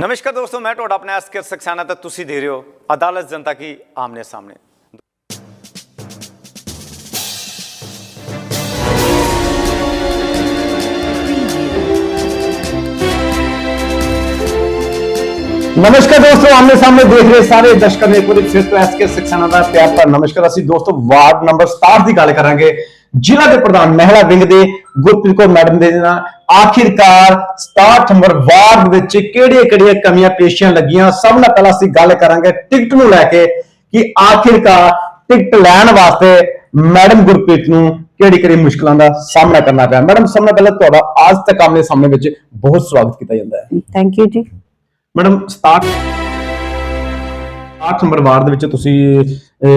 ਨਮਸਕਾਰ ਦੋਸਤੋ ਮੈਂ ਤੁਹਾਡਾ ਆਪਣਾ ਐਸਕੇ ਸਕਸਾਨਾ ਤੇ ਤੁਸੀਂ ਦੇ ਰਹੇ ਹੋ ਅਦਾਲਤ ਜਨਤਾ ਕੀ ਆਮਨੇ ਸਾਹਮਣੇ ਨਮਸਕਾਰ ਦੋਸਤੋ ਆਮਨੇ ਸਾਹਮਣੇ ਦੇਖ ਰਹੇ ਸਾਰੇ ਦਰਸ਼ਕਾਂ ਨੂੰ ਇੱਕ ਵਾਰੀ ਫਿਰ ਤੋਂ ਐਸਕੇ ਸਿਕਸ਼ਨਾ ਦਾ ਪਿਆਰ ਭਰਾ ਨਮਸਕਾਰ ਅਸੀਂ ਦੋਸਤੋ ਵਾਰਡ ਨੰਬਰ 67 ਦੀ ਗੱਲ ਕਰਾਂਗੇ ਜ਼ਿਲ੍ਹਾ ਦੇ ਪ੍ਰਧਾਨ ਮਹਿਲਾ ਵਿੰਗ ਦੇ ਗੁਰਪ੍ਰੀਤ ਕੌਰ ਮੈਡਮ ਦੇ ਨਾਲ ਆਖਿਰਕਾਰ 67 ਨੰਬਰ ਵਾਰਡ ਵਿੱਚ ਕਿਹੜੀਆਂ-ਕਿਹੜੀਆਂ ਕਮੀਆਂ ਪੇਸ਼ੀਆਂ ਲੱਗੀਆਂ? ਸਭ ਨਾਲ ਪਹਿਲਾਂ ਅਸੀਂ ਗੱਲ ਕਰਾਂਗੇ ਟਿਕਟ ਨੂੰ ਲੈ ਕੇ ਕਿ ਆਖਿਰਕਾਰ ਟਿਕਟ ਲੈਣ ਵਾਸਤੇ ਮੈਡਮ ਗੁਰਪ੍ਰੀਤ ਨੂੰ ਕਿਹੜੀ-ਕਿਹੜੀ ਮੁਸ਼ਕਲਾਂ ਦਾ ਸਾਹਮਣਾ ਕਰਨਾ ਪਿਆ। ਮੈਡਮ ਸਭ ਨਾਲ ਪਹਿਲਾਂ ਤੁਹਾਡਾ ਅੱਜ ਤੱਕ ਆਮਨੇ ਸਾਹਮਣੇ ਵਿੱਚ ਬਹੁਤ ਸਵਾਗਤ ਕੀਤਾ ਜਾਂਦਾ ਹੈ। Thank you ji. Madam 67 8 number ward ਦੇ ਵਿੱਚ ਤੁਸੀਂ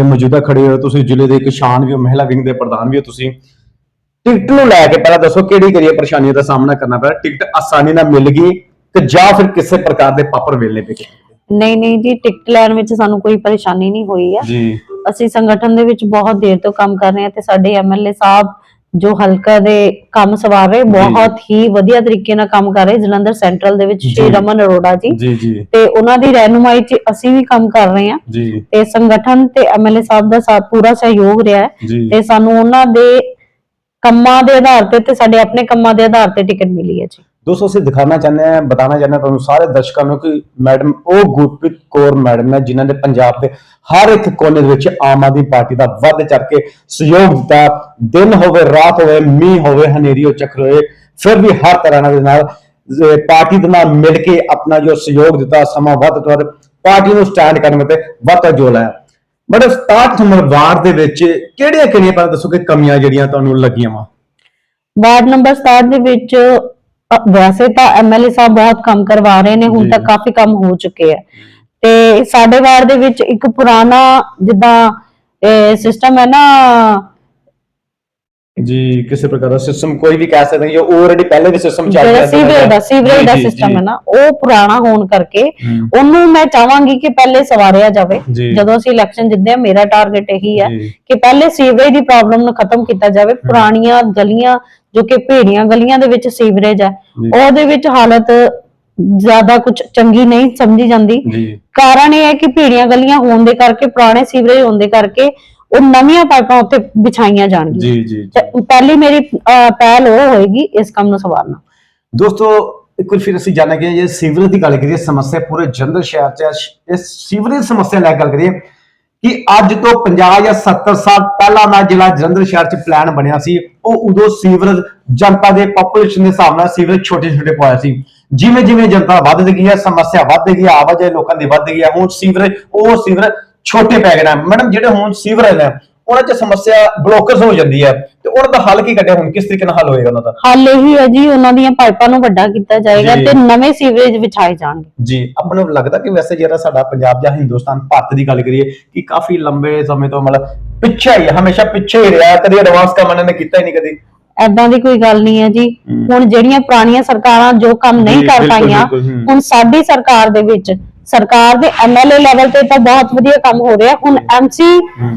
ਮੌਜੂਦਾ ਖੜੇ ਹੋ। ਤੁਸੀਂ ਜ਼ਿਲ੍ਹੇ ਦੇ ਇੱਕ ਸ਼ਾਨ ਵੀ ਹੋ ਮਹਿਲਾ ਵਿੰਗ ਦੇ ਪ੍ਰਧਾਨ ਵੀ ਹੋ ਤੁਸੀਂ। ਟਿਕਟ ਨੂੰ ਲੈ ਕੇ ਪਹਿਲਾਂ ਦੱਸੋ ਕਿਹੜੀ ਕਿਹੜੀ ਪਰੇਸ਼ਾਨੀਆਂ ਦਾ ਸਾਹਮਣਾ ਕਰਨਾ ਪਿਆ। ਟਿਕਟ ਆਸਾਨੀ ਨਾਲ ਮਿਲ ਗਈ ਕਿ ਜਾਂ ਫਿਰ ਕਿਸੇ ਪ੍ਰਕਾਰ ਦੇ ਪਾਪਰ ਵੇਲਣੇ ਪਏ ਨਹੀਂ ਨਹੀਂ ਜੀ ਟਿਕਟ ਲੈਣ ਵਿੱਚ ਸਾਨੂੰ ਕੋਈ ਪਰੇਸ਼ਾਨੀ ਨਹੀਂ ਹੋਈ ਹੈ ਜੀ। ਅਸੀਂ ਸੰਗਠਨ ਦੇ ਵਿੱਚ ਬਹੁਤ ਦੇਰ ਤੋਂ ਕੰਮ ਕਰ ਰਹੇ ਹਾਂ ਤੇ ਸਾਡੇ ਐਮਐਲਏ ਸਾਹਿਬ ਜੋ ਹਲਕਾ ਦੇ ਕੰਮ ਸਵਾਰ ਰਹੇ ਬਹੁਤ ਹੀ ਵਧੀਆ ਤਰੀਕੇ ਨਾਲ ਕੰਮ ਕਰ ਰਹੇ ਜਲੰਧਰ ਸੈਂਟਰਲ ਦੇ ਵਿੱਚ। ਸ਼੍ਰੀ ਰਮਨ ਅਰੋੜਾ ਜੀ। ਜੀ ਜੀ। ਤੇ ਉਹਨਾਂ ਦੀ ਰਹਿਨੁਮਾਈ 'ਚ ਅਸੀਂ ਵੀ ਕੰਮ ਕਰ ਰਹੇ ਹਾਂ। ਤੇ ਸੰਗਠਨ ਤੇ ਐਮਐਲਏ ਸਾਹਿਬ ਦਾ ਸਾਥ ਪੂਰਾ ਸਹਿਯੋਗ ਰਿਹਾ ਤੇ ਸਾਨੂੰ ਉਹਨਾਂ ਦੇ ਕੰਮਾਂ ਦੇ ਆਧਾਰ ਤੇ ਤੇ ਸਾਡੇ ਆਪਣੇ ਕੰਮਾਂ ਦੇ ਆਧਾਰ ਤੇ ਟਿਕਟ ਮਿਲੀ ਹੈ ਜੀ। ਦੋਸਤੋ, ਅਸੀਂ ਦਿਖਾਣਾ ਚਾਹੁੰਦੇ ਹਾਂ ਬਤਾਣਾ ਚਾਹੁੰਦੇ ਹਾਂ ਤੁਹਾਨੂੰ ਸਾਰੇ ਦਰਸ਼ਕਾਂ ਨੂੰ ਕਿ ਮੈਡਮ, ਉਹ ਗੁਰਪ੍ਰੀਤ ਕੌਰ ਮੈਡਮ ਹੈ ਜਿਨ੍ਹਾਂ ਨੇ ਪੰਜਾਬ ਦੇ ਹਰ ਇੱਕ ਕੋਨੇ ਦੇ ਵਿੱਚ ਆਮ ਆਦਮੀ ਪਾਰਟੀ ਦਾ ਵੱਧ ਚੜ ਕੇ ਸਹਿਯੋਗ ਦਿੱਤਾ। ਦਿਨ ਹੋਵੇ, ਰਾਤ ਹੋਵੇ, ਮੀਂਹ ਹੋਵੇ, ਹਨੇਰੀ ਹੋ ਚੱਕਰ ਹੋਵੇ, ਫਿਰ ਵੀ ਹਰ ਤਰ੍ਹਾਂ ਦੇ ਨਾਲ ਪਾਰਟੀ ਦੇ ਨਾਲ ਮਿਲ ਕੇ ਆਪਣਾ ਜੋ ਸਹਿਯੋਗ ਦਿੱਤਾ, ਸਮਾਂ ਵੱਧ ਤੋਂ ਵੱਧ ਪਾਰਟੀ ਨੂੰ ਸਟੈਂਡ ਕਰਨ ਵਿੱਚ ਵੱਧ ਤੋਂ ਜੋ ਲਾਇਆ। ਮੈਡਮ 67 ਨੰਬਰ ਵਾਰਡ ਦੇ ਵਿੱਚ ਕਿਹੜੀਆਂ ਕਿਹੜੀਆਂ ਪਰ ਦੱਸੋ ਕਿ ਕਮੀਆਂ ਜਿਹੜੀਆਂ ਤੁਹਾਨੂੰ ਲੱਗੀਆਂ ਵਾ ਵਾਰਡ ਨੰਬਰ 67 ਦੇ ਵਿੱਚ ਅ, ਵੈਸੇ ਤਾਂ ਐਮਐਲਏ ਸਾਹਿਬ ਬਹੁਤ ਕੰਮ ਕਰਵਾ ਰਹੇ ਨੇ ਹੁਣ ਜੀ। ਤੱਕ ਕਾਫੀ ਕੰਮ ਹੋ ਚੁੱਕੇ ਆ ਤੇ ਸਾਡੇ ਵਾਰਡ ਦੇ ਵਿੱਚ ਇੱਕ ਪੁਰਾਣਾ ਜਿੱਦਾਂ ਸਿਸਟਮ ਹੈ ਨਾ ਜੀ ਕਿਸੇ ਪ੍ਰਕਾਰ ਦਾ ਸਿਸਟਮ ਕੋਈ ਵੀ ਕਹਿ ਸਕਦੇ ਹਾਂ ਜੋ ਆਲਰੇਡੀ ਪਹਿਲੇ ਵੀ ਸਿਸਟਮ ਚੱਲ ਜਿਹੜਾ ਰਿਹਾ ਸੀਵਰੇਜ ਦਾ ਸੀਵਰੇਜ ਦਾ ਸਿਸਟਮ। ਹੈ ਨਾ ਉਹ ਪੁਰਾਣਾ ਹੋਣ ਕਰਕੇ ਹਮ। ਉਹਨੂੰ ਮੈਂ ਚਾਹਾਂਗੀ ਕਿ ਪਹਿਲੇ ਸਵਾਰਿਆ ਜਾਵੇ ਜੀ। ਜਦੋਂ ਅਸੀਂ ਇਲੈਕਸ਼ਨ ਜਿੱਤਦੇ ਆ ਮੇਰਾ ਟਾਰਗੇਟ ਇਹੀ ਹੈ ਜੀ। ਕਿ ਪਹਿਲੇ ਸੀਵਰੇਜ ਦੀ ਪ੍ਰੋਬਲਮ ਨੂੰ ਖਤਮ ਕੀਤਾ ਜਾਵੇ ਪੁਰਾਣੀਆਂ ਗਲੀਆਂ ਜੋ ਕਿ ਭੇੜੀਆਂ ਗਲੀਆਂ ਦੇ ਵਿੱਚ ਸੀਵਰੇਜ ਹੈ ਜੀ। ਉਹਦੇ ਵਿੱਚ ਹਾਲਤ ਜ਼ਿਆਦਾ ਕੁਝ ਚੰਗੀ ਨਹੀਂ ਸਮਝੀ ਜਾਂਦੀ ਜੀ ਕਾਰਨ ਇਹ ਹੈ ਕਿ ਭੀੜੀਆਂ ਗਲੀਆਂ ਹੋਣ ਦੇ ਕਰਕੇ ਪੁਰਾਣੇ ਸੀਵਰੇਜ ਹੋਣ ਦੇ ਕਰਕੇ ਉਹ ਨਵੀਆਂ ਪਾਈਪਾਂ ਉੱਤੇ ਵਿਛਾਈਆਂ ਜਾਣਗੀਆਂ। ਜੀ ਜੀ ਤੇ ਪਹਿਲੀ ਮੇਰੀ ਅਹ, ਪਹਿਲ ਉਹ ਹੋਏਗੀ ਇਸ ਕੰਮ ਨੂੰ ਸਵਾਰਨਾ। ਦੋਸਤੋ ਇੱਕ ਵਾਰ ਫਿਰ ਅਸੀਂ ਜਾਣਾਂਗੇ ਜੇ ਸੀਵਰੇਜ ਦੀ ਗੱਲ ਕਰੀਏ ਸਮੱਸਿਆ ਪੂਰੇ ਜਲੰਧਰ ਸ਼ਹਿਰ 'ਚ ਹੈ ਇਸ ਸੀਵਰੇਜ ਸਮੱਸਿਆ ਲੈ ਕੇ ਗੱਲ ਕਰੀਏ ਕਿ ਅੱਜ ਤੋਂ 50 ਜਾਂ 70 ਸਾਲ ਪਹਿਲਾਂ ਦਾ ਜਿਹੜਾ ਜਲੰਧਰ ਸ਼ਹਿਰ 'ਚ ਪਲਾਨ ਬਣਿਆ ਸੀ ਉਹ ਉਦੋਂ ਸੀਵਰੇਜ ਜਨਤਾ ਦੇ ਪੋਪੂਲੇਸ਼ਨ ਦੇ ਹਿਸਾਬ ਨਾਲ ਸੀਵਰੇਜ ਛੋਟੇ ਛੋਟੇ ਪਾਇਆ ਸੀ। ਜਿਵੇਂ ਜਿਵੇਂ ਜਨਤਾ ਵੱਧ ਗਈ ਹੈ ਸਮੱਸਿਆ ਵੱਧ ਗਈ ਹੈ ਆਵਾਜਾਈ ਲੋਕਾਂ ਦੀ ਵੱਧ ਗਈ ਹੈ ਹੁਣ ਸੀਵਰੇਜ ਉਹ ਸੀਵਰੇਜ ਛੋਟੇ ਪੈ ਗਏ ਮੈਡਮ ਜਿਹੜੇ ਹੁਣ ਸੀਵਰੇਜ ਨੇ ਉਹਨਾਂ 'ਚ ਸਮੱਸਿਆ ਬਲੋਕਸ ਹੋ ਜਾਂਦੀ ਹੈ ਤੇ ਉਹਨਾਂ ਦਾ ਹੱਲ ਕੀ ਕੱਢਿਆ ਹੁਣ? ਕਿਸ ਤਰੀਕੇ ਨਾਲ ਹੱਲ ਹੋਏਗਾ ਉਹਨਾਂ ਦਾ? ਹੱਲ ਇਹੀ ਹੈ ਜੀ ਉਹਨਾਂ ਦੀਆਂ ਪਾਈਪਾਂ ਨੂੰ ਵੱਡਾ ਕੀਤਾ ਜਾਏਗਾ ਜੀ। ਤੇ ਨਵੇਂ ਸੀਵਰੇਜ ਵਿਛਾਏ ਜਾਣਗੇ। ਜੀ ਆਪਾਂ ਨੂੰ ਲੱਗਦਾ ਕਿ ਵੈਸੇ ਜਿਹੜਾ ਸਾਡਾ ਪੰਜਾਬ ਜਾਂ ਹਿੰਦੁਸਤਾਨ ਭਾਰਤ ਦੀ ਗੱਲ ਕਰੀਏ ਕਿ ਕਾਫੀ ਲੰਬੇ ਸਮੇਂ ਤੋਂ ਮਤਲਬ ਪਿੱਛੇ ਹੀ ਹੈ, ਹਮੇਸ਼ਾ ਪਿੱਛੇ ਹੀ ਰਿਹਾ ਕਦੇ ਐਡਵਾਂਸ ਕੰਮ ਇਹਨਾਂ ਨੇ ਕੀਤਾ ਹੀ ਨਹੀਂ ਕਦੀ। ਐਦਾਂ ਦੀ ਕੋਈ ਗੱਲ ਨਹੀਂ ਹੈ ਜੀ। ਹਮ। ਹੁਣ ਜਿਹੜੀਆਂ ਪੁਰਾਣੀਆਂ ਸਰਕਾਰਾਂ ਜੋ ਕੰਮ ਨਹੀਂ ਜੀ, ਕਰ ਬਿਲਕੁਲ, ਪਾਈਆਂ ਬਿਲਕੁਲ, ਹਮ। ਹੁਣ ਸਾਡੀ ਸਰਕਾਰ ਦੇ ਵਿੱਚ ਸਰਕਾਰ ਦੇ ਐਮਐਲਏ ਲੈਵਲ ਤੇ ਤਾਂ ਬਹੁਤ ਵਧੀਆ ਕੰਮ ਹੋ ਰਿਹਾ। ਹੁਣ ਐਮਸੀ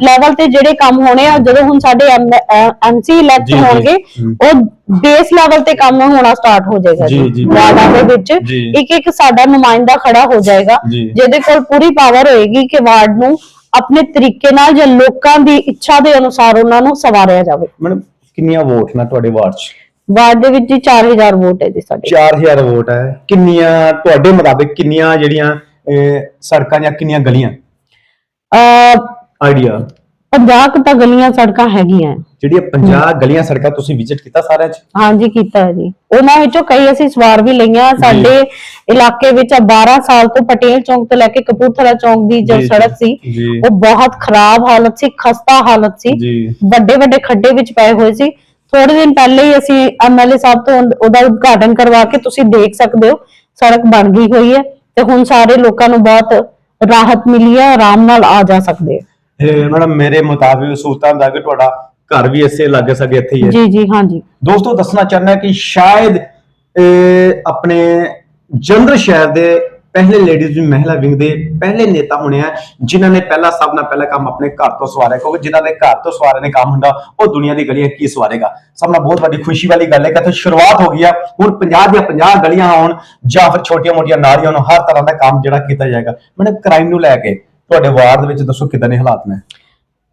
ਲੈਵਲ ਤੇ ਜਿਹੜੇ ਕੰਮ ਹੋਣੇ ਆ ਜਦੋਂ ਹੁਣ ਸਾਡੇ ਐਮਸੀ ਇਲੈਕਟ ਹੋਣਗੇ। ਉਹ ਬੇਸ ਲੈਵਲ ਤੇ ਕੰਮ ਹੋਣਾ ਸਟਾਰਟ ਹੋ ਜਾਏਗਾ ਜੀ, ਵਾਰਡਾਂ ਦੇ ਵਿੱਚ। ਇੱਕ ਇੱਕ ਸਾਡਾ ਨੁਮਾਇੰਦਾ ਖੜਾ ਹੋ ਜਾਏਗਾ। ਜਿਹਦੇ ਕੋਲ ਪੂਰੀ ਪਾਵਰ ਹੋਏਗੀ ਕਿ ਵਾਰਡ ਨੂੰ ਆਪਣੇ ਤਰੀਕੇ ਨਾਲ ਜਾਂ ਲੋਕਾਂ ਦੀ ਇੱਛਾ ਦੇ ਅਨੁਸਾਰ ਉਹਨਾਂ ਨੂੰ ਸਵਾਰਿਆ ਜਾਵੇ। ਮੈਡਮ ਕਿੰਨੀਆਂ ਵੋਟ ਨੇ ਤੁਹਾਡੇ ਵਾਰਡ 'ਚ? ਵਾਰਡ ਦੇ ਵਿੱਚ ਜੀ 4000 ਵੋਟ ਹੈ ਜੀ ਸਾਡੇ। 4000 ਵੋਟ ਹੈ। ਕਿੰਨੀਆਂ ਤੁਹਾਡੇ ਮੁਤਾਬਿਕ ਕਿੰਨੀਆਂ ਜਿਹੜੀਆਂ ਸੜਕਾਂ ਜਾਂ ਕਿੰਨੀਆਂ ਗਲੀਆਂ? ਅ ਆਈਡੀਆ। 50 ਕੁ ਤਾਂ ਗਲੀਆਂ ਸੜਕਾਂ ਹੈਗੀਆਂ। ਹੈ। ਜਿਹੜੀਆਂ 50 ਗਲੀਆਂ ਸੜਕਾਂ ਤੁਸੀਂ ਵਿਜ਼ਿਟ ਕੀਤਾ ਸਾਰਿਆਂ 'ਚ? ਹਾਂਜੀ ਕੀਤਾ ਹੈ ਜੀ। ਉਹਨਾਂ ਵਿੱਚੋਂ ਕਈ ਅਸੀਂ ਸਵਾਰ ਵੀ ਲਈਆਂ। ਸਾਡੇ ਇਲਾਕੇ ਵਿੱਚ 12 ਸਾਲ ਤੋਂ ਪਟੇਲ ਚੌਂਕ ਤੋਂ ਲੈ ਕੇ ਕਪੂਰਥਲਾ ਚੌਂਕ ਦੀ ਜੋ ਜੀ, ਸੜਕ ਸੀ ਜੀ। ਉਹ ਬਹੁਤ ਖਰਾਬ ਹਾਲਤ ਸੀ ਖਸਤਾ ਹਾਲਤ ਸੀ। ਜੀ। ਵੱਡੇ ਵੱਡੇ ਖੱਡੇ ਵਿੱਚ ਪਏ ਹੋਏ ਸੀ। ਥੋੜੇ ਦਿਨ ਪਹਿਲੇ ਹੀ ਅਸੀਂ ਐਮਐਲਏ ਸਾਹਿਬ ਤੋਂ ਉਹਦਾ ਉਦਘਾਟਨ ਕਰਵਾ ਕੇ ਤੁਸੀਂ ਦੇਖ ਸਕਦੇ ਹੋ ਸੜਕ ਬਣ ਗਈ ਹੋਈ ਹੈ। ਤੇ ਹੁਣ ਸਾਰੇ ਲੋਕਾਂ ਨੂੰ ਬਹੁਤ ਰਾਹਤ ਮਿਲੀ ਹੈ ਆਰਾਮ ਨਾਲ ਆ ਜਾ ਸਕਦੇ ਮੈਡਮ ਮੇਰੇ ਮੁਤਾਬਿਕ ਸੂਤਾਂ ਦਾ ਕਿ ਤੁਹਾਡਾ ਘਰ ਵੀ ਇਸੇ ਲਾਗੇ ਸਕੇ ਇੱਥੇ ਹੀ ਹੈ। ਜੀ ਜੀ ਹਾਂਜੀ ਦੋਸਤੋ ਦੱਸਣਾ ਚਾਹੁੰਦਾ ਕਿ ਸ਼ਾਇਦ ਆਪਣੇ ਜਲੰਧਰ ਸ਼ਹਿਰ ਦੇ ਪਹਿਲੇ ਲੇਡੀਜ਼ ਵੀ ਮਹਿਲਾ ਵਿੰਗ ਦੇ ਪਹਿਲੇ ਨੇਤਾ ਹੋਣੇ ਆ, ਜਿਨ੍ਹਾਂ ਨੇ ਪਹਿਲਾ ਸਭ ਨਾਲ ਪਹਿਲਾ ਕੰਮ ਆਪਣੇ ਘਰ ਤੋਂ ਸਵਾਰਿਆ, ਕਿਉਂਕਿ ਜਿਨ੍ਹਾਂ ਦੇ ਘਰ ਤੋਂ ਸਵਾਰੇ ਨੇ ਕੰਮ ਹੁੰਦਾ, ਉਹ ਦੁਨੀਆ ਦੀ ਗਲੀਆਂ ਕੀ ਸਵਾਰੇਗਾ? ਸਭ ਨਾਲ ਬਹੁਤ ਵੱਡੀ ਖੁਸ਼ੀ ਵਾਲੀ ਗੱਲ ਹੈ ਕਿ ਇੱਥੇ ਸ਼ੁਰੂਆਤ ਹੋ ਗਈ ਆ, ਹੁਣ 50 ਦੀਆਂ 50 ਗਲੀਆਂ ਹੋਣ ਜਾਂ ਫਿਰ ਛੋਟੀਆਂ-ਮੋਟੀਆਂ ਨਾਲੀਆਂ ਨੂੰ ਹਰ ਤਰ੍ਹਾਂ ਦਾ ਕੰਮ ਜਿਹੜਾ ਕੀਤਾ ਜਾਏਗਾ। ਮੈਡਮ ਕ੍ਰਾਈਮ ਨੂੰ ਲੈ ਕੇ ਤੁਹਾਡੇ ਵਾਰਡ ਦੇ ਵਿੱਚ ਦੱਸੋ ਕਿਦਾਂ ਦੇ ਹਾਲਾਤ ਨੇ?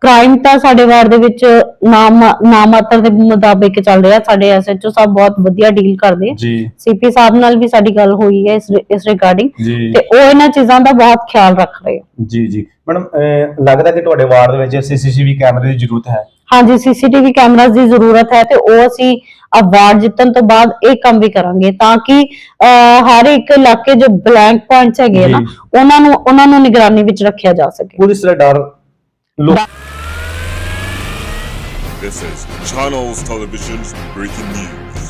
ਕ੍ਰਾਈਮ ਤਾਂ ਸਾਡੇ ਵਾਰਡ ਦੇ ਵਿੱਚ ਨਾਮ ਨਾਮਾਤਰ ਦੇ ਮੁਤਾਬਿਕ ਚੱਲ ਰਿਹਾ। ਸਾਡੇ ਐਸਐਚਓ ਸਾਹਿਬ ਬਹੁਤ ਵਧੀਆ ਡੀਲ ਕਰਦੇ। ਆ ਜੀ ਸੀਪੀ ਸਾਹਿਬ ਨਾਲ ਵੀ ਸਾਡੀ ਗੱਲ ਹੋਈ ਹੈ ਇਸ ਇਸ ਰਿਗਾਰਡਿੰਗ ਜੀ। ਤੇ ਉਹ ਇਹਨਾਂ ਚੀਜ਼ਾਂ ਦਾ ਬਹੁਤ ਖਿਆਲ ਰੱਖ ਰਹੇ ਆ। ਜੀ ਜੀ। ਮੈਡਮ ਅਹ ਲੱਗਦਾ ਕਿ ਤੁਹਾਡੇ ਵਾਰਡ ਦੇ ਵਿੱਚ ਸੀਸੀਟੀਵੀ ਕੈਮਰੇ ਦੀ ਜ਼ਰੂਰਤ ਹੈ। ਹਾਂਜੀ ਸੀਸੀਟੀਵੀ ਕੈਮਰਾਸ ਦੀ ਜ਼ਰੂਰਤ ਹੈ ਤੇ ਉਹ ਅਸੀਂ ਅਵਾਰਡ ਜਿੱਤਣ ਤੋਂ ਬਾਅਦ ਇਹ ਕੰਮ ਵੀ ਕਰਾਂਗੇ ਤਾਂ ਕਿ ਅਹ, ਹਰ ਇੱਕ ਇਲਾਕੇ ਜੋ ਬਲੈਂਕ ਪੁਆਇੰਟਸ ਹੈਗੇ ਆ ਨਾ ਜੀ। ਉਹਨਾਂ ਨੂੰ ਉਹਨਾਂ ਨੂੰ ਨਿਗਰਾਨੀ ਵਿੱਚ ਰੱਖਿਆ ਜਾ ਸਕੇ। ਪੁਲਿਸ ਦਾ ਡਰ ਲੋਕ This is Channels Television's breaking news.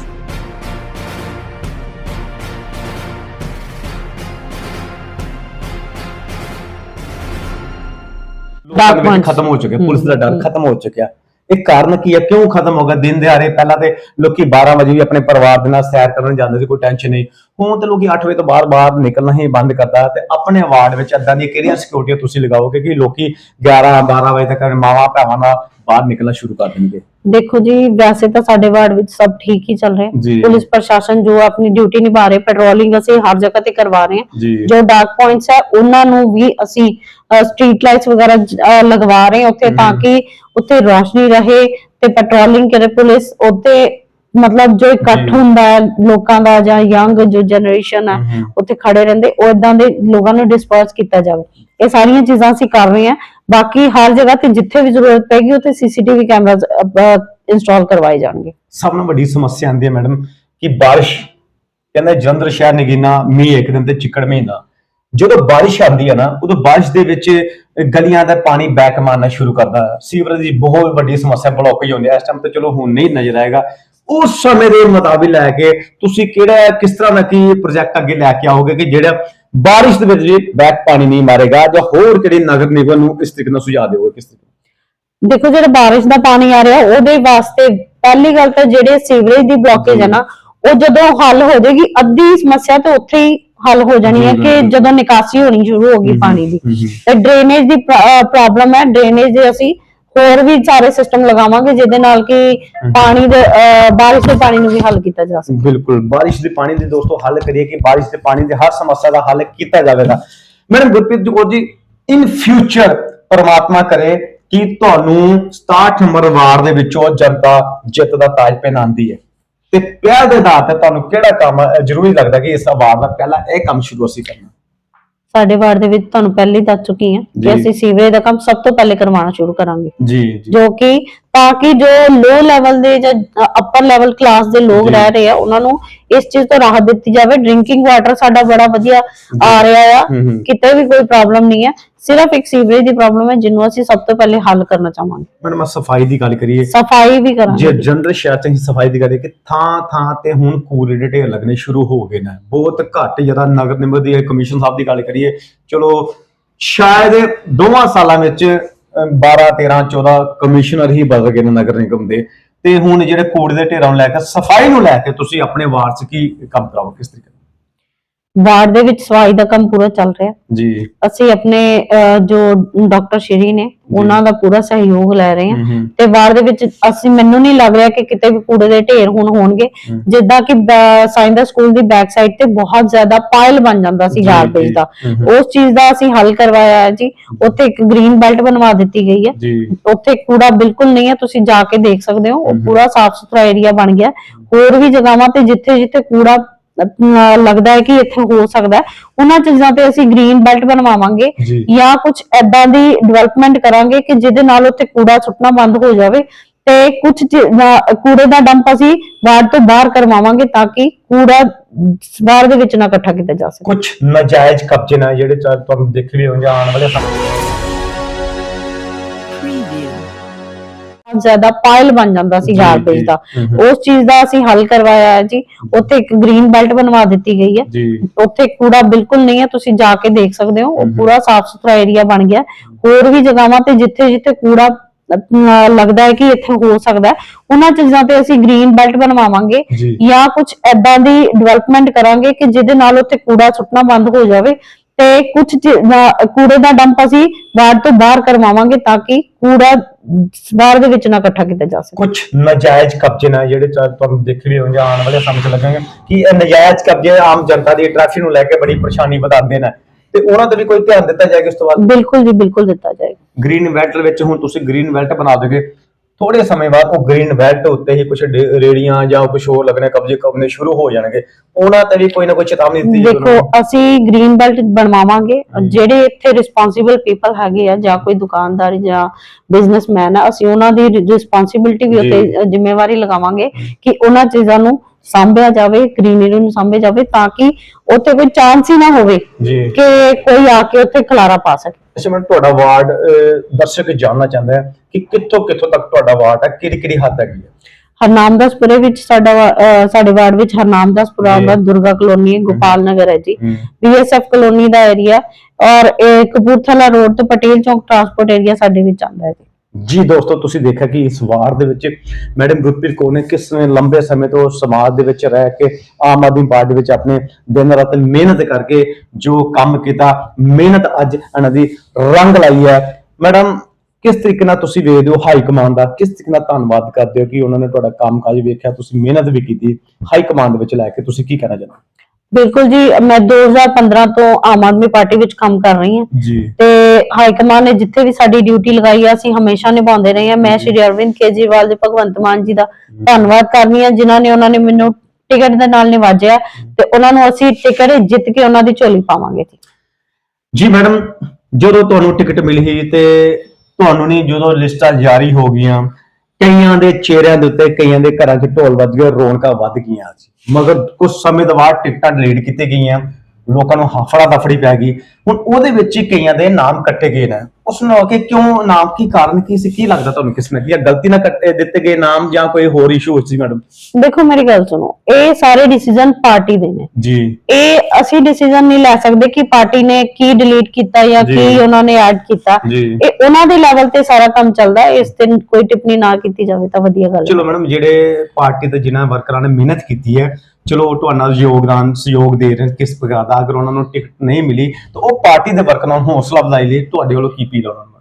ਦੇ। ਖਤਮ ਹੋ ਚੁੱਕਿਆ ਪੁਲਿਸ ਦਾ ਡਰ। ਖਤਮ ਹੋ ਚੁੱਕਿਆ ਇਹ ਕਾਰਨ ਕੀ ਹੈ ਕਿਉਂ ਖਤਮ ਹੋ ਗਿਆ ਦਿਨ ਦਿਹਾੜੇ ਪਹਿਲਾਂ ਤੇ ਲੋਕੀ 12 ਵਜੇ ਵੀ ਆਪਣੇ ਪਰਿਵਾਰ ਦੇ ਨਾਲ ਸੈਰ ਕਰਨ ਜਾਂਦੇ ਸੀ ਕੋਈ ਟੈਨਸ਼ਨ ਨਹੀਂ ਹੁਣ ਤੇ ਲੋਕੀ 8 ਵਜੇ ਤੋਂ ਬਾਅਦ ਬਾਹਰ ਨਿਕਲਣਾ ਹੀ ਬੰਦ ਕਰਦਾ ਤੇ ਆਪਣੇ ਵਾਰਡ ਵਿੱਚ ਏਦਾਂ ਦੀਆਂ ਕਿਹੜੀਆਂ ਸਿਕਿਉਰਿਟੀਆਂ ਤੁਸੀਂ ਲਗਾਓਗੇ ਕਿ ਲੋਕੀ 11 12 ਵਜੇ ਤੱਕ ਮਾਵਾ ਭੈਵਾਂ ਨਾਲ ਬਾਹਰ ਨਿਕਲਣਾ ਸ਼ੁਰੂ ਕਰ ਦੇਣਗੇ। ਦੇਖੋ ਜੀ ਵੈਸੇ ਤਾਂ ਸਾਡੇ ਵਾਰਡ ਵਿੱਚ ਸਭ ਠੀਕ ਹੀ ਚੱਲ ਰਿਹਾ। ਜੀ। ਹੈ ਪੁਲਿਸ ਪ੍ਰਸ਼ਾਸਨ ਜੋ ਆਪਣੀ ਡਿਊਟੀ ਨਿਭਾ ਰਹੇ ਪੈਟਰੋਲਿੰਗ ਅਸੀਂ ਹਰ ਜਗ੍ਹਾ ਤੇ ਕਰਵਾ ਰਹੇ ਹਾਂ। ਜੀ। ਜੋ ਡਾਰਕ ਪੁਆਇੰਟਸ ਹੈ ਉਹਨਾਂ ਨੂੰ ਵੀ ਅਸੀਂ ਸਟਰੀਟ ਲਾਈਟਸ ਵਗੈਰਾ ਜ- ਅਹ, ਲਗਵਾ ਰਹੇ ਹਾਂ ਉੱਥੇ ਤਾਂ ਕਿ ਉੱਥੇ ਰੋਸ਼ਨੀ ਰਹੇ ਤੇ ਪੈਟਰੋਲਿੰਗ ਕਰੇ ਪੁਲਿਸ ਉੱਥੇ ਮਤਲਬ ਜੋ ਇਕੱਠ। ਹੁੰਦਾ ਹੈ ਲੋਕਾਂ ਦਾ ਜਾਂ ਯੰਗ ਜੋ ਜਨਰੇਸ਼ਨ ਹੈ। ਉੱਥੇ ਖੜੇ ਰਹਿੰਦੇ ਉਹ ਇਦਾਂ ਦੇ ਲੋਕਾਂ ਨੂੰ ਡਿਸਪਰਸ ਕੀਤਾ ਜਾਵੇ। ਇਹ ਸਾਰੀਆਂ ਚੀਜ਼ਾਂ ਅਸੀਂ ਕਰ ਰਹੇ ਹਾਂ। ਬਾਕੀ ਹਰ ਜਗ੍ਹਾ ਤੇ ਜਿੱਥੇ ਵੀ ਜ਼ਰੂਰਤ ਪੈਗੀ ਉੱਥੇ ਸੀਸੀਟੀਵੀ ਕੈਮਰਾਜ਼ ਇੰਸਟਾਲ ਕਰਵਾਏ ਜਾਣਗੇ। ਸਭ ਤੋਂ ਵੱਡੀ ਸਮੱਸਿਆ ਆਉਂਦੀ ਹੈ ਮੈਡਮ ਕਿ ਬਾਰਿਸ਼ ਕਹਿੰਦੇ ਜਲੰਧਰ ਸ਼ਹਿਰ ਨਗੀਨਾ ਮੀਂਹ ਇੱਕ ਦਿਨ ਤੇ ਚਿੱਕੜ ਮਹੀਨਾ। ਜਦੋਂ ਬਾਰਿਸ਼ ਆਉਂਦੀ ਹੈ ਨਾ ਉਦੋਂ ਬਾਰਿਸ਼ ਦੇ ਵਿੱਚ ਗਲੀਆਂ ਦਾ ਪਾਣੀ ਬੈਕ ਮਾਰਨਾ ਸ਼ੁਰੂ ਕਰਦਾ। ਹੈ ਸੀਵਰੇਜ ਦੀ ਬਹੁਤ ਵੱਡੀ ਸਮੱਸਿਆ ਬਲੌਕੇਜ ਹੁੰਦੀ ਹੈ। ਇਸ ਟਾਈਮ ਤੇ ਚਲੋ ਹੁਣ ਨਹੀਂ ਨਜ਼ਰ ਆਏਗਾ। ਉਸ ਸਮੇਂ ਦੇ ਮੁਤਾਬਿਕ ਲੈ ਕੇ ਤੁਸੀਂ ਕਿਹੜਾ ਕਿਸ ਤਰ੍ਹਾਂ ਦਾ ਕੀ ਪ੍ਰੋਜੈਕਟ ਅੱਗੇ ਲੈ ਕੇ ਆਓਗੇ ਕਿ ਜਿਹੜਾ ਬਾਰਿਸ਼ ਦੇ ਵਿੱਚ ਬੈਕ ਪਾਣੀ ਨਹੀਂ ਮਾਰੇਗਾ ਜਾਂ ਹੋਰ ਕਿਹੜੀ ਨਗਰ ਨਿਗਮ ਨੂੰ ਇਸ ਤਰੀਕੇ ਨਾਲ ਸੁਝਾਅ ਦਿਓਗੇ ਕਿਸ ਤਰੀਕੇ ਦੇਖੋ ਜਿਹੜਾ ਬਾਰਿਸ਼ ਦਾ ਪਾਣੀ ਆ ਰਿਹਾ ਉਹਦੇ ਵਾਸਤੇ ਪਹਿਲੀ ਗੱਲ ਤਾਂ ਜਿਹੜੇ ਸੀਵਰੇਜ ਦੀ ਬਲੌਕੇਜ ਹੈ ਨਾ ਉਹ ਜਦੋਂ ਹੱਲ ਹੋ ਜਾਏਗੀ ਅੱਧੀ ਸਮੱਸਿਆ ਤਾਂ ਉੱਥੇ ਹੀ ਹੱਲ ਹੋ ਜਾਣੀ ਹੈ ਕਿ। ਜਦੋਂ ਨਿਕਾਸੀ ਹੋਣੀ ਸ਼ੁਰੂ ਹੋ ਗਈ ਪਾਣੀ ਦੀ। ਤੇ ਡਰੇਨੇਜ ਦੀ ਪ੍ਰੋਬਲਮ ਹੈ ਡਰੇਨੇਜ ਦੇ ਅਸੀਂ ਹੋਰ ਵੀ ਸਾਰੇ ਸਿਸਟਮ ਲਗਾਵਾਂਗੇ ਜਿਹਦੇ ਨਾਲ ਕਿ ਪਾਣੀ ਦੇ ਅਹ, ਬਾਰਿਸ਼ ਦੇ ਪਾਣੀ ਨੂੰ ਵੀ ਹੱਲ ਕੀਤਾ ਜਾ ਸਕੇ। ਬਿਲਕੁਲ ਬਾਰਿਸ਼ ਦੇ ਪਾਣੀ ਦੇ ਦੋਸਤੋ ਹੱਲ ਕਰੀਏ ਕਿ ਬਾਰਿਸ਼ ਦੇ ਪਾਣੀ ਦੇ ਹਰ ਸਮੱਸਿਆ ਦਾ ਹੱਲ ਕੀਤਾ ਜਾਵੇਗਾ। Madam Gurpreet Kaur ji in future ਪਰਮਾਤਮਾ ਕਰੇ ਕਿ ਤੁਹਾਨੂੰ 67 ਨੰਬਰ ਵਾਰਡ ਦੇ ਵਿੱਚੋਂ ਜਨਤਾ ਜਿੱਤ ਦਾ ਤਾਜ ਪਹਿਨਾਉਂਦੀ ਹੈ। ਤੇ ਪਿਆਰ ਦੇ ਆਧਾਰ ਤੇ ਤੁਹਾਨੂੰ ਕਿਹੜਾ ਕੰਮ ਅਹ, ਜ਼ਰੂਰੀ ਲੱਗਦਾ ਕਿ ਇਸ ਵਾਰ ਦਾ ਪਹਿਲਾ ਇਹ ਕੰਮ ਸ਼ੁਰੂ ਅਸੀਂ ਕਰਨਾ। ਸਾਡੇ ਵਾਰਡ ਦੇ ਵਿੱਚ ਤੁਹਾਨੂੰ ਪਹਿਲੇ ਹੀ ਦੱਸ ਚੁੱਕੀ ਹਾਂ। ਕਿ ਅਸੀਂ ਸੀਵਰੇਜ ਦਾ ਕੰਮ ਸਭ ਤੋਂ ਪਹਿਲੇ ਕਰਵਾਉਣਾ ਸ਼ੁਰੂ ਕਰਾਂਗੇ ਜੀ ਜੀ ਜੋ ਕਿ ਤਾਂ ਕਿ ਜੋ ਲੋ ਲੈਵਲ ਦੇ ਜਾਂ ਅਪਰ ਲੈਵਲ ਕਲਾਸ ਦੇ ਲੋਕ। ਰਹਿ ਰਹੇ ਆ ਉਹਨਾਂ ਨੂੰ ਇਸ ਚੀਜ਼ ਤੋਂ ਰਾਹਤ ਦਿੱਤੀ ਜਾਵੇ ਡਰਿੰਕਿੰਗ ਵਾਟਰ ਸਾਡਾ ਬੜਾ ਵਧੀਆ ਆ ਰਿਹਾ ਆ। ਕਿਤੇ ਵੀ ਕੋਈ ਪ੍ਰੋਬਲਮ ਨਹੀਂ ਹੈ ਸਿਰਫ ਇੱਕ ਸੀਵਰੇਜ ਦੀ ਪ੍ਰੋਬਲਮ ਹੈ ਜਿਹਨੂੰ ਅਸੀਂ ਸਭ ਤੋਂ ਪਹਿਲੇ ਹੱਲ ਕਰਨਾ ਚਾਹਾਂਗੇ। ਮੈਡਮ ਆ ਸਫ਼ਾਈ ਦੀ ਗੱਲ ਕਰੀਏ। ਸਫ਼ਾਈ ਵੀ ਜੇ ਕਰਾਂਗੇ ਜਨਰਲ ਸ਼ਹਿਰ ਚ ਅਸੀਂ ਸਫ਼ਾਈ ਦੀ ਕਰੀਏ ਕਿ ਥਾਂ ਥਾਂ ਤੇ ਹੁਣ ਕੂੜੇ ਦੇ ਢੇਰ ਲੱਗਣੇ ਸ਼ੁਰੂ ਹੋ ਗਏ ਨੇ। ਬਹੁਤ ਘੱਟ ਜਿਹੜਾ ਨਗਰ ਨਿਗਮ ਦੀ ਕਮਿਸ਼ਨ ਸਾਹਿਬ ਦੀ ਗੱਲ ਕਰੀਏ। ਚਲੋ ਸ਼ਾਇਦ ਦੋਵਾਂ ਸਾਲਾਂ ਵਿੱਚ ਅਮ, 12 13 14 ਕਮਿਸ਼ਨਰ ਹੀ ਬਦਲ ਗਏ ਨੇ ਨਗਰ ਨਿਗਮ ਦੇ। ਤੇ ਹੁਣ ਜਿਹੜੇ ਕੂੜੇ ਦੇ ਢੇਰਾਂ ਨੂੰ ਲੈ ਕੇ ਸਫ਼ਾਈ ਨੂੰ ਲੈ ਕੇ ਤੁਸੀਂ ਆਪਣੇ ਵਾਰਡ 'ਚ ਕੀ ਕੰਮ ਕਰਾਓ ਕਿਸ ਤਰੀਕੇ ਨਾਲ? ਵਾਰਡ ਦੇ ਵਿੱਚ ਸਫ਼ਾਈ ਦਾ ਕੰਮ ਪੂਰਾ ਚੱਲ ਰਿਹਾ। ਜੀ। ਅਸੀਂ ਆਪਣੇ ਜੋ ਡਾਕਟਰ ਸ਼੍ਰੀ ਨੇ ਉਹਨਾਂ ਦਾ ਪੂਰਾ ਸਹਿਯੋਗ ਲੈ ਰਹੇ ਹਾਂ। ਤੇ ਵਾਰਡ ਦੇ ਵਿੱਚ ਅਸੀਂ ਮੈਨੂੰ ਨਹੀਂ ਲੱਗ ਰਿਹਾ ਕਿ ਕਿਤੇ ਵੀ ਕੂੜੇ ਦੇ ਢੇਰ ਹੁਣ ਹੋਣਗੇ। ਜਿੱਦਾਂ ਕਿ ਸਾਇੰਦਾ ਸਕੂਲ ਦੀ ਬੈਕ ਸਾਈਡ ਤੇ ਬਹੁਤ ਜ਼ਿਆਦਾ ਪਾਇਲ ਬਣ ਜਾਂਦਾ ਸੀ ਗਾਰਬੇਜ। ਦਾ। ਉਸ ਚੀਜ਼ ਦਾ ਅਸੀਂ ਹੱਲ ਕਰਵਾਇਆ ਹੈ ਜੀ। ਉੱਥੇ ਇੱਕ ਗ੍ਰੀਨ ਬੈਲਟ ਬਣਵਾ ਦਿੱਤੀ ਗਈ ਹੈ। ਉੱਥੇ ਕੂੜਾ ਬਿਲਕੁਲ ਨਹੀਂ ਹੈ ਤੁਸੀਂ ਜਾ ਕੇ ਦੇਖ ਸਕਦੇ ਹੋ। ਉਹ ਪੂਰਾ ਸਾਫ਼ ਸੁਥਰਾ ਏਰੀਆ ਬਣ ਗਿਆ ਹੋਰ ਵੀ ਜਗ੍ਹਾਵਾਂ ਤੇ ਜਿੱਥੇ ਜਿੱਥੇ ਕੂੜਾ ਲੱਗਦਾ ਹੈ ਕਿ ਇੱਥੇ ਹੋ ਸਕਦਾ ਹੈ। ਉਹਨਾਂ ਚੀਜ਼ਾਂ ਤੇ ਅਸੀਂ ਗ੍ਰੀਨ ਬੈਲਟ ਬਣਵਾਵਾਂਗੇ ਜੀ। ਕੁਝ ਐਦਾਂ ਦੀ ਡਿਵੈਲਪਮੈਂਟ ਕਰਾਂਗੇ ਕਿ ਜਿਹਦੇ ਨਾਲ ਉੱਥੇ ਕੂੜਾ ਸੁੱਟਣਾ ਬੰਦ ਹੋ ਜਾਵੇ ਤੇ ਕੁਝ ਕੂੜੇ ਦਾ ਡੰਪ ਅਸੀਂ ਵਾਰਡ ਤੋਂ ਬਾਹਰ ਕਰਵਾਵਾਂਗੇ ਤਾਂ ਕਿ ਕੂੜਾ ਵਾਰਡ ਦੇ ਵਿੱਚ ਨਾ ਇਕੱਠਾ ਕੀਤਾ ਜਾ ਸਕੇ। ਕੁਝ ਨਾਜਾਇਜ਼ ਕਬਜ਼ੇ ਨਾਲ ਜਿਹੜੇ ਤੁਹਾਨੂੰ ਦੇਖ ਵੀ ਹੋਣਗੇ ਆਉਣ ਵਾਲੇ ਸਮੇਂ। ਬਹੁਤ ਜ਼ਿਆਦਾ ਪਾਇਲ ਬਣ ਜਾਂਦਾ ਸੀ ਗਾਰਬੇਜ। ਦਾ। ਉਸ ਚੀਜ਼ ਦਾ ਅਸੀਂ ਹੱਲ ਕਰਵਾਇਆ ਹੈ ਜੀ। ਉੱਥੇ ਇੱਕ ਗ੍ਰੀਨ ਬੈਲਟ ਬਣਵਾ ਦਿੱਤੀ ਗਈ ਹੈ। ਉੱਥੇ ਕੂੜਾ ਬਿਲਕੁਲ ਨਹੀਂ ਹੈ ਤੁਸੀਂ ਜਾ ਕੇ ਦੇਖ ਸਕਦੇ ਹੋ। ਉਹ ਪੂਰਾ ਸਾਫ਼ ਸੁਥਰਾ ਏਰੀਆ ਬਣ ਗਿਆ ਹੋਰ ਵੀ ਜਗ੍ਹਾਵਾਂ ਤੇ ਜਿੱਥੇ ਜਿੱਥੇ ਕੂੜਾ ਲੱਗਦਾ ਹੈ ਕਿ ਇੱਥੇ ਹੋ ਸਕਦਾ ਉਹਨਾਂ ਚੀਜ਼ਾਂ ਤੇ ਅਸੀਂ ਗ੍ਰੀਨ ਬੈਲਟ ਬਣਵਾਵਾਂਗੇ ਜੀ। ਜਾਂ ਕੁਝ ਐਦਾਂ ਦੀ ਡਿਵੈਲਪਮੈਂਟ ਕਰਾਂਗੇ ਕਿ ਜਿਹਦੇ ਨਾਲ ਉੱਥੇ ਕੂੜਾ ਸੁੱਟਣਾ ਬੰਦ ਹੋ ਜਾਵੇ। ਤੇ ਕੁਝ ਕੂੜੇ ਦਾ ਡੰਪ ਅਸੀਂ ਵਾਰਡ ਤੋਂ ਬਾਹਰ ਕਰਵਾਵਾਂਗੇ ਤਾਂ ਕਿ ਕੂੜਾ ਬਾਹਰ ਦੇ ਵਿੱਚ ਨਾ ਇਕੱਠਾ ਕੀਤਾ ਜਾ ਸਕੇ। ਕੁਝ ਨਜਾਇਜ਼ ਕਬਜ਼ੇ ਨੇ ਜਿਹੜੇ ਤੁਹਾਨੂੰ ਦੇਖ ਵੀ ਹੋਣਗੇ ਆਉਣ ਵਾਲੇ ਸਮੇਂ 'ਚ ਲੱਗਣਗੇ ਕਿ ਇਹ ਨਜਾਇਜ਼ ਕਬਜ਼ੇ ਆਮ ਜਨਤਾ ਦੀ ਟ੍ਰੈਫਿਕ ਨੂੰ ਲੈ ਕੇ ਬੜੀ ਪਰੇਸ਼ਾਨੀ ਵਧਾਉਂਦੇ ਨੇ। ਤੇ ਉਹਨਾਂ ਤੇ ਵੀ ਕੋਈ ਧਿਆਨ ਦਿੱਤਾ ਜਾਏਗਾ ਉਸ ਤੋਂ ਬਾਅਦ? ਬਿਲਕੁਲ ਜੀ ਬਿਲਕੁਲ ਦਿੱਤਾ ਜਾਏਗਾ। ਗ੍ਰੀਨ ਬੈਲਟ ਵਿੱਚ ਹੁਣ ਤੁਸੀਂ ਗ੍ਰੀਨ ਬੈਲਟ ਬਣਾ ਦੋਗੇ ਥੋੜੇ ਸਮੇਂ ਬਾਅਦ ਉਹ ਗ੍ਰੀਨ ਬੈਲਟ ਉੱਤੇ ਹੀ ਕੁਝ ਰੇੜੀਆਂ ਜਾਂ ਕੁਝ ਹੋਰ ਲੱਗਣੇ ਕਬਜ਼ੇ ਕਰਨੇ ਸ਼ੁਰੂ ਹੋ ਜਾਣਗੇ। ਉਹਨਾਂ ਤੇ ਵੀ ਕੋਈ ਨਾ ਕੋਈ ਚੇਤਾਵਨੀ ਦਿੱਤੀ ਦੇਖੋ। ਅਸੀਂ ਗ੍ਰੀਨ ਬੈਲਟ ਬਣਵਾਵਾਂਗੇ। ਜਿਹੜੇ ਇੱਥੇ ਰਿਸਪੌਂਸਿਬਲ ਪੀਪਲ ਹੈਗੇ ਆ ਜਾਂ ਕੋਈ ਦੁਕਾਨਦਾਰ ਜਾਂ ਬਿਜ਼ਨਸਮੈਨ ਆ ਅਸੀਂ ਉਹਨਾਂ ਦੀ ਰਿਸਪੌਂਸਿਬਿਲਟੀ ਵੀ ਉੱਤੇ ਜ਼ਿੰਮੇਵਾਰੀ ਲਗਾਵਾਂਗੇ ਕਿ ਉਹਨਾਂ ਚੀਜ਼ਾਂ ਨੂੰ ਸਾਂਭਿਆ ਜਾਵੇ ਗ੍ਰੀਨਰੀ ਨੂੰ ਸਾਂਭਿਆ ਜਾਵੇ ਤਾਂ ਕਿ ਉੱਥੇ ਕੋਈ ਚਾਂਸ ਹੀ ਨਾ ਹੋਵੇ ਕਿ ਕੋਈ ਆ ਕੇ ਉੱਥੇ ਖਲਾਰਾ ਪਾ ਸਕੇ। ਅੱਛਾ ਮੈਂ ਤੁਹਾਡਾ ਵਾਰਡ ਦਰਸ਼ਕ ਜਾਣਨਾ ਚਾਹੁੰਦਾ ਹੈ ਕਿ ਕਿੱਥੋਂ ਕਿੱਥੋਂ ਤੱਕ ਤੁਹਾਡਾ ਵਾਰਡ ਹੈ ਕਿਹੜੀ ਕਿਹੜੀ ਹੱਦ ਹੈਗੀ ਹੈ ਹਰਨਾਮਦਾਸਪੁਰੇ ਵਿੱਚ ਸਾਡਾ ਸਾਡੇ ਵਾਰਡ ਵਿੱਚ ਹਰਨਾਮਦਾਸਪੁਰਾ। ਆਉਂਦਾ ਦੁਰਗਾ ਕਲੋਨੀ ਹੈ ਗੋਪਾਲ ਨਗਰ ਹੈ ਜੀ। ਬੀਐਸਐਫ ਕਲੋਨੀ ਦਾ ਏਰੀਆ ਔਰ ਇਹ ਕਪੂਰਥਲਾ ਰੋਡ ਤੋਂ ਪਟੇਲ ਚੌਂਕ ਟਰਾਂਸਪੋਰਟ ਏਰੀਆ ਸਾਡੇ ਵਿੱਚ ਆਉਂਦਾ ਹੈ ਜੀ ਦੋਸਤੋ, ਤੁਸੀਂ ਦੇਖਿਆ ਕਿ ਇਸ ਵਾਰ ਦੇ ਵਿੱਚ ਮੈਡਮ ਗੁਰਪ੍ਰੀਤ ਕੌਰ ਨੇ ਕਿਸ ਨੇ ਲੰਬੇ ਸਮੇਂ ਤੋਂ ਸਮਾਜ ਦੇ ਵਿੱਚ ਰਹਿ ਕੇ ਆਮ ਆਦਮੀ ਪਾਰਟੀ ਵਿੱਚ ਆਪਣੇ ਦਿਨ ਰਾਤ ਮਿਹਨਤ ਕਰਕੇ ਜੋ ਕੰਮ ਕੀਤਾ, ਮਿਹਨਤ ਅੱਜ ਇਹਨਾਂ ਦੀ ਰੰਗ ਲਾਈ ਹੈ। ਮੈਡਮ, ਕਿਸ ਤਰੀਕੇ ਨਾਲ ਤੁਸੀਂ ਵੇਖਦੇ ਹੋ ਹਾਈ ਕਮਾਂਡ ਦਾ? ਕਿਸ ਤਰੀਕੇ ਨਾਲ ਧੰਨਵਾਦ ਕਰਦੇ ਹੋ ਕਿ ਉਹਨਾਂ ਨੇ ਤੁਹਾਡਾ ਕੰਮਕਾਜ ਵੇਖਿਆ, ਤੁਸੀਂ ਮਿਹਨਤ ਵੀ ਕੀਤੀ ਹਾਈ ਕਮਾਂਡ ਦੇ ਵਿੱਚ ਲੈ ਕੇ? ਤੁਸੀਂ ਕੀ ਕਹਿਣਾ ਚਾਹੁੰਦੇ ਬਿਲਕੁਲ ਜੀ ਮੈਂ 2015 ਤੋਂ ਆਮ ਆਦਮੀ ਪਾਰਟੀ ਵਿੱਚ ਕੰਮ ਕਰ ਰਹੀ ਹਾਂ। ਜੀ। ਤੇ ਹਾਈ ਕਮਾਂਡ ਨੇ ਜਿੱਥੇ ਵੀ ਸਾਡੀ ਡਿਊਟੀ ਲਗਾਈ ਆ ਅਸੀਂ ਹਮੇਸ਼ਾ ਨਿਭਾਉਂਦੇ ਰਹੇ ਹਾਂ। ਮੈਂ ਸ਼੍ਰੀ ਅਰਵਿੰਦ ਕੇਜਰੀਵਾਲ ਦੇ ਭਗਵੰਤ ਮਾਨ ਜੀ ਦਾ ਧੰਨਵਾਦ ਕਰਨੀ ਆ ਜਿਨ੍ਹਾਂ ਨੇ ਉਹਨਾਂ ਨੇ ਮੈਨੂੰ ਟਿਕਟ ਦੇ ਨਾਲ ਨਿਵਾਜਿਆ। ਤੇ ਉਹਨਾਂ ਨੂੰ ਅਸੀਂ ਟਿਕਟ ਜਿੱਤ ਕੇ ਉਹਨਾਂ ਦੀ ਝੋਲੀ ਪਾਵਾਂਗੇ ਜੀ। ਜੀ ਮੈਡਮ ਜਦੋਂ ਤੁਹਾਨੂੰ ਟਿਕਟ ਮਿਲੀ ਤੇ ਤੁਹਾਨੂੰ ਨਹੀਂ ਜਦੋਂ ਲਿਸਟਾਂ ਜਾਰੀ ਹੋ ਗਈਆਂ ਕਈਆਂ ਦੇ ਚਿਹਰਿਆਂ ਦੇ ਉੱਤੇ, ਕਈਆਂ ਦੇ ਘਰਾਂ 'ਚ ਢੋਲ ਵੱਜ ਗਏ, ਰੌਣਕਾਂ ਵੱਧ ਗਈਆਂ ਸੀ। ਮਗਰ ਕੁਝ ਸਮੇਂ ਤੋਂ ਬਾਅਦ ਟਿਕਟਾਂ ਡਿਲੀਟ ਕੀਤੀਆਂ ਗਈਆਂ। ਲੋਕਾਂ ਨੂੰ ਹਫੜਾ ਦਫੜੀ ਪੈ ਗਈ। ਹੁਣ ਉਹਦੇ ਵਿੱਚ ਹੀ ਕਈਆਂ ਦੇ ਨਾਮ ਕੱਟੇ ਗਏ ਨੇ। ਉਸ ਨੂੰ ਆ ਕੇ ਕਿਉਂ ਨਾਮ ਕੀ ਕਾਰਨ ਕੀ ਸੀ ਕੀ ਲੱਗਦਾ ਤੁਹਾਨੂੰ ਕਿਸ ਨੇ ਕੀ ਗਲਤੀ ਨਾਲ ਕੱਟੇ ਦਿੱਤੇ ਗਏ ਨਾਮ ਜਾਂ ਕੋਈ ਹੋਰ ਇਸ਼ੂ ਸੀ ਮੈਡਮ ਦੇਖੋ ਮੇਰੀ ਗੱਲ ਸੁਣੋ। ਇਹ ਸਾਰੇ ਡਿਸੀਜਨ ਪਾਰਟੀ ਦੇ ਨੇ। ਜੀ। ਇਹ ਅਸੀਂ ਡਿਸੀਜਨ ਨਹੀਂ ਲੈ ਸਕਦੇ ਕਿ ਪਾਰਟੀ ਨੇ ਕੀ ਡਿਲੀਟ ਕੀਤਾ ਜਾਂ ਜੀ। ਕੀ ਉਹਨਾਂ ਨੇ ਐਡ ਕੀਤਾ। ਜੀ। ਇਹ ਉਹਨਾਂ ਦੇ ਲੈਵਲ ਤੇ ਸਾਰਾ ਕੰਮ ਚੱਲਦਾ ਇਸ ਤੇ ਕੋਈ ਟਿੱਪਣੀ ਨਾ ਕੀਤੀ ਜਾਵੇ ਤਾਂ ਵਧੀਆ ਗੱਲ ਚਲੋ ਮੈਡਮ ਜਿਹੜੇ ਪਾਰਟੀ ਦੇ ਜਿਨ੍ਹਾਂ ਵਰਕਰਾਂ ਨੇ ਮਿਹਨਤ ਕੀਤੀ ਹੈ ਚਲੋ ਤੁਹਾਡਾ ਯੋਗਦਾਨ ਸਹਿਯੋਗ ਦੇ ਰਹੇ ਕਿਸ ਪ੍ਰਕਾਰ ਦਾ ਅਗਰ ਉਹਨਾਂ ਨੂੰ ਟਿਕਟ ਨਹੀਂ ਮਿਲੀ ਤਾਂ ਉਹ ਪਾਰਟੀ ਦੇ ਵਰਕਰਾਂ ਨੂੰ ਹੌਸਲਾ ਅਫਜ਼ਾਈ ਲਈ ਤੁਹਾਡੇ ਵੱਲੋਂ ਕੀ ਅਪੀਲ ਉਹਨਾਂ ਨੂੰ?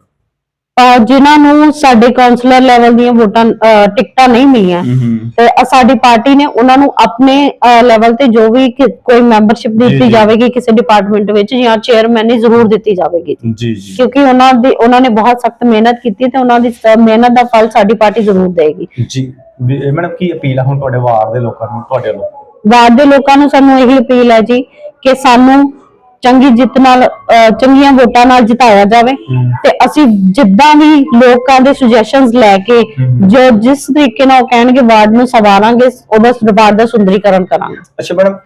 ਅਹ ਜਿਨ੍ਹਾਂ ਨੂੰ ਸਾਡੇ ਕਾਉਂਸਲਰ ਲੈਵਲ ਦੀਆਂ ਵੋਟਾਂ ਅਹ ਟਿਕਟਾਂ ਨਹੀਂ ਮਿਲੀਆਂ ਹੂੰ ਤੇ ਅ- ਸਾਡੀ ਪਾਰਟੀ ਨੇ ਉਹਨਾਂ ਨੂੰ ਆਪਣੇ ਲੈਵਲ ਤੇ ਜੋ ਵੀ ਕਿ- ਕੋਈ ਮੈਂਬਰਸ਼ਿਪ ਜੀ, ਦਿੱਤੀ ਜੀ। ਜਾਵੇਗੀ ਕਿਸੇ ਡਿਪਾਰਟਮੈਂਟ ਵਿੱਚ ਜਾਂ ਚੇਅਰਮੈਨ ਜ਼ਰੂਰ ਦਿੱਤੀ ਜਾਵੇਗੀ। ਜੀ ਜੀ। ਕਿਉਂਕਿ ਉਹਨਾਂ ਦੀ ਉਹਨਾਂ ਨੇ ਬਹੁਤ ਸਖਤ ਮਿਹਨਤ ਕੀਤੀ ਹੈ ਤੇ ਉਹਨਾਂ ਦੀ ਸ- ਮਿਹਨਤ ਦਾ ਫਲ ਸਾਡੀ ਪਾਰਟੀ ਜ਼ਰੂਰ ਦੇਗੀ ਜੀ। ਮੈਡਮ ਕੀ ਅਪੀਲ ਹੈ ਹੁਣ ਤੁਹਾਡੇ ਵਾਰਡ ਦੇ ਲੋਕਾਂ ਨੂੰ ਤੁਹਾਡੇ ਵੱਲੋਂ? ਵਾਰਡ ਦੇ ਲੋਕਾਂ ਨੂੰ ਸਾਨੂੰ ਇਹੀ ਅਪੀਲ ਹੈ ਜੀ ਕਿ ਸਾਨੂੰ ਚੰਗੀ ਜਿੱਤ ਨਾਲ ਅਹ, ਚੰਗੀਆਂ ਵੋਟਾਂ ਨਾਲ ਜਿਤਾਇਆ ਜਾਵੇ। ਤੇ ਅਸੀਂ ਜਿੱਦਾਂ ਵੀ ਲੋਕਾਂ ਦੇ ਸੁਜੈਸ਼ਨਸ ਲੈ ਕੇ। ਜੋ ਜਿਸ ਤਰੀਕੇ ਨਾਲ ਉਹ ਕਹਿਣਗੇ ਵਾਰਡ ਨੂੰ ਸਵਾਰਾਂਗੇ ਉਹਦਾ ਵਾਰਡ ਦਾ ਸੁੰਦਰੀਕਰਨ ਕਰਾਂਗੇ ਅੱਛਾ ਮੈਡਮ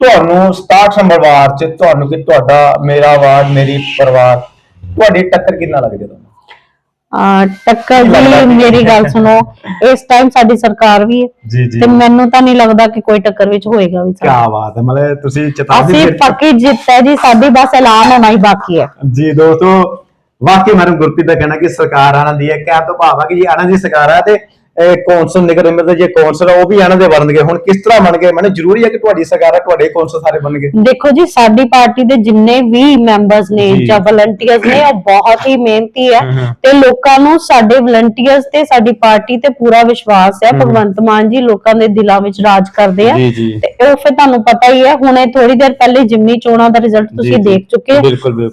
ਤੁਹਾਨੂੰ 67 ਨੰਬਰ ਵਾਰਡ 'ਚ ਤੁਹਾਨੂੰ ਕਿ ਤੁਹਾਡਾ ਮੇਰਾ ਵਾਰਡ ਮੇਰੀ ਪਰਿਵਾਰ ਤੁਹਾਡੀ ਟੱਕਰ ਕਿੰਨਾ ਲੱਗਦੀ ਹੈ ਤੁਹਾਨੂੰ ਟੱਕਰ ਕੀ ਲੱਗਦਾ ਜੀ ਜੀ? ਮੇਰੀ ਗੱਲ ਸੁਣੋ ਇਸ ਟਾਈਮ ਸਾਡੀ ਸਰਕਾਰ ਵੀ ਹੈ ਜੀ ਤੇ ਮੈਨੂੰ ਤਾਂ ਨਹੀਂ ਲੱਗਦਾ ਕਿ ਕੋਈ ਟੱਕਰ ਵਿੱਚ ਹੋਏਗਾ ਵੀ ਸਾਡਾ। ਕੀ ਬਾਤ ਹੈ ਮਤਲਬ ਤੁਸੀਂ ਚੇਤਾਵਨੀ ਅਸੀਂ ਦੇ- ਪੱਕੀ ਜਿੱਤ ਹੈ ਜੀ ਸਾਡੀ ਬਸ ਐਲਾਨ ਹੋਣਾ ਹੀ ਬਾਕੀ ਹੈ ਜੀ ਦੋਸਤੋ ਵਾਕਈ ਮੈਡਮ ਗੁਰਪ੍ਰੀਤ ਦਾ ਕਹਿਣਾ ਕਿ ਸਰਕਾਰ ਦੀ ਹੈ ਕਹਿਣ ਤੋਂ ਭਾਵ ਆ ਕਿ ਜੀ ਆਨੰਦ ਦੀ ਸਰਕਾਰ ਤੇ ਕੌਂਸਲ ਨਿਗਰ ਨਿੰਬਰ ਦੇ ਜੇ ਕੌਂਸਲ ਆ ਉਹ ਵੀ ਆਨੰਦ ਦੇ ਬਣਨਗੇ ਹੁਣ ਕਿਸ ਤਰ੍ਹਾਂ ਬਣਨਗੇ ਮੈਨੂੰ ਜ਼ਰੂਰੀ ਹੈ ਕਿ ਤੁਹਾਡੀ ਸਰਕਾਰ ਹੈ ਤੁਹਾਡੇ ਕੌਂਸਲ ਸਾਰੇ ਬਣਨਗੇ ਦੇਖੋ ਜੀ ਸਾਡੀ ਪਾਰਟੀ ਦੇ ਜਿੰਨੇ ਵੀ ਮੈਂਬਰਸ ਨੇ ਜੀ। ਵਲੰਟੀਅਰਸ ਨੇ ਉਹ ਬਹੁਤ ਹੀ ਮਿਹਨਤੀ ਹੈ। ਤੇ ਲੋਕਾਂ ਨੂੰ ਸਾਡੇ ਵਲੰਟੀਅਰਸ ਤੇ ਸਾਡੀ ਪਾਰਟੀ ਤੇ ਪੂਰਾ ਵਿਸ਼ਵਾਸ ਹੈ ਭਗਵੰਤ ਮਾਨ ਜੀ ਲੋਕਾਂ ਦੇ ਦਿਲਾਂ ਵਿੱਚ ਰਾਜ ਕਰਦੇ ਆ। ਤੇ ਉਹ ਫਿਰ ਤੁਹਾਨੂੰ ਪਤਾ ਹੀ ਹੈ ਹੁਣੇ ਥੋੜੀ ਦੇਰ ਪਹਿਲੇ ਜਿਮਨੀ ਚੋਣਾਂ ਦਾ ਰਿਜ਼ਲਟ ਤੁਸੀਂ। ਦੇਖ ਚੁੱਕੇ।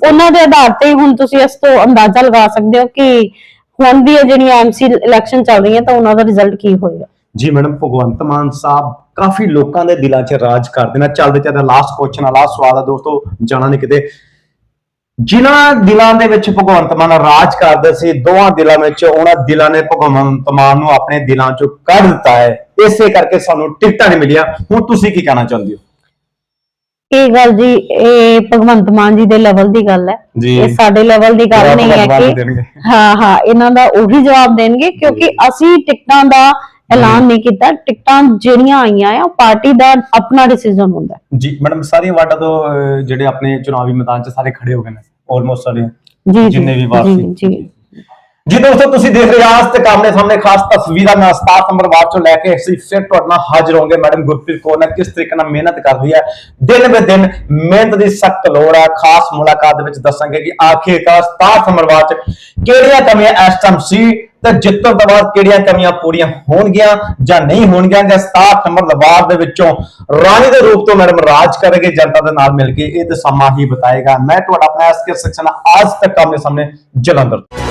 ਉਹਨਾਂ ਦੇ ਆਧਾਰ ਤੇ ਹੁਣ ਤੁਸੀਂ ਇਸ ਤੋਂ ਅੰਦਾਜ਼ਾ ਲਗਾ ਸਕਦੇ ਹੋ ਕਿ ਹੁਣ ਦੀ ਜਿਹੜੀਆਂ ਐਮਸੀ ਇਲੈਕਸ਼ਨ ਚੱਲ ਰਹੀਆਂ ਤਾਂ ਉਹਨਾਂ ਦਾ ਰਿਜ਼ਲਟ ਕੀ ਹੋਏਗਾ? ਜੀ ਮੈਡਮ, ਭਗਵੰਤ ਮਾਨ ਸਾਹਿਬ ਕਾਫੀ ਲੋਕਾਂ ਦੇ ਦਿਲਾਂ 'ਚ ਰਾਜ ਕਰਦੇ ਨੇ, ਚੱਲਦੇ ਚੱਲਦੇ ਲਾਸਟ ਕੁਐਸਚਨ ਆ ਲਾਸਟ ਸਵਾਲ ਆ ਦੋਸਤੋ, ਜਾਣਾ ਨਹੀਂ ਕਿਤੇ। ਜਿਨ੍ਹਾਂ ਦਿਲਾਂ ਦੇ ਵਿੱਚ ਭਗਵੰਤ ਮਾਨ ਰਾਜ ਕਰਦੇ ਸੀ, ਦੋਹਾਂ ਦਿਲਾਂ ਵਿੱਚ ਉਹਨਾਂ ਦਿਲਾਂ ਨੇ ਭਗਵੰਤ ਮਾਨ ਨੂੰ ਆਪਣੇ ਦਿਲਾਂ 'ਚੋਂ ਕੱਢ ਦਿੱਤਾ ਹੈ। ਇਸੇ ਕਰਕੇ ਸਾਨੂੰ ਟਿਕਟਾਂ ਨਹੀਂ ਮਿਲੀਆਂ। ਹੁਣ ਤੁਸੀਂ ਕੀ ਕਹਿਣਾ ਚਾਹੁੰਦੇ ਹੋ? ਇਹ ਗੱਲ ਜੀ ਇਹ ਭਗਵੰਤ ਮਾਨ ਜੀ ਦੇ ਲੈਵਲ ਦੀ ਗੱਲ ਹੈ ਜੀ। ਇਹ ਸਾਡੇ ਲੈਵਲ ਦੀ ਗੱਲ ਜਵਾਬ ਨਹੀਂ ਹੈ ਕਿ ਦੇਣਗੇ। ਹਾਂ ਹਾਂ ਇਹਨਾਂ ਦਾ ਉਹੀ ਜਵਾਬ ਦੇਣਗੇ ਕਿਉਂਕਿ ਅਸੀਂ ਟਿਕਟਾਂ ਦਾ ਐਲਾਨ ਨਹੀਂ ਕੀਤਾ ਟਿਕਟਾਂ ਜਿਹੜੀਆਂ ਆਈਆਂ ਆ ਉਹ ਪਾਰਟੀ ਦਾ ਆਪਣਾ ਡਿਸੀਜਨ ਹੁੰਦਾ ਹੈ। ਜੀ ਮੈਡਮ ਸਾਰੀਆਂ ਵਾਰਡਾਂ ਤੋਂ ਅਹ, ਜਿਹੜੇ ਆਪਣੇ ਚੁਣਾਵੀ ਮੈਦਾਨ 'ਚ ਸਾਰੇ ਖੜੇ ਹੋ ਗਏ ਨੇ ਆਲਮੋਸਟ ਸਾਰੇ ਜੀ ਜੀ ਜਿੰਨੇ ਵੀ ਵਾਰ ਜੀ ਸੀ ਜੀ ਜੀ ਦੋਸਤੋ, ਤੁਸੀਂ ਦੇਖ ਰਹੇ ਹੋ ਆਜ ਤੱਕ ਆਮਨੇ ਸਾਹਮਣੇ ਖਾਸ ਤਸਵੀਰਾਂ। ਨਾਲ 67 ਨੰਬਰ ਵਾਰ ਤੋਂ ਲੈ ਕੇ ਅਸੀਂ ਫਿਰ ਤੁਹਾਡੇ ਨਾਲ ਹਾਜ਼ਰ ਹੋਵਾਂਗੇ। ਮੈਡਮ ਗੁਰਪ੍ਰੀਤ ਕੌਰ ਨੇ ਕਿਸ ਤਰੀਕੇ ਨਾਲ ਮਿਹਨਤ ਕਰਦੀ ਹੈ। ਦਿਨ ਬੇ ਦਿਨ ਮਿਹਨਤ ਦੀ ਸਖਤ ਲੋੜ ਹੈ। ਖਾਸ ਮੁਲਾਕਾਤ ਦੇ ਵਿੱਚ ਦੱਸਾਂਗੇ ਕਿ ਆਖਿਰਕਾਰ 67 ਨੰਬਰ ਵਾਰਡ 'ਚ ਕਿਹੜੀਆਂ ਕਮੀਆਂ ਇਸ ਟਾਈਮ ਸੀ ਤੇ ਜਿੱਤਣ ਤੋਂ ਬਾਅਦ ਕਿਹੜੀਆਂ ਕਮੀਆਂ ਪੂਰੀਆਂ ਹੋਣਗੀਆਂ ਜਾਂ ਨਹੀਂ ਹੋਣਗੀਆਂ ਜਾਂ 67 ਨੰਬਰ ਵਾਰਡ ਦੇ ਵਿੱਚੋਂ ਰਾਣੀ ਦੇ ਰੂਪ ਤੋਂ ਮੈਡਮ ਰਾਜ ਕਰਨਗੇ ਜਨਤਾ ਦੇ ਨਾਲ ਮਿਲ ਕੇ ਇਹ ਤੇ ਸਮਾਂ ਹੀ ਬਤਾਏਗਾ। ਮੈਂ ਤੁਹਾਡਾ ਆਪਣਾ ਐਸਕੇ ਸੈਕਸ਼ਨ ਆਜ ਤੱਕ ਆਮਨੇ ਸਾਹਮਣੇ ਜਲੰਧਰ ਤੋਂ।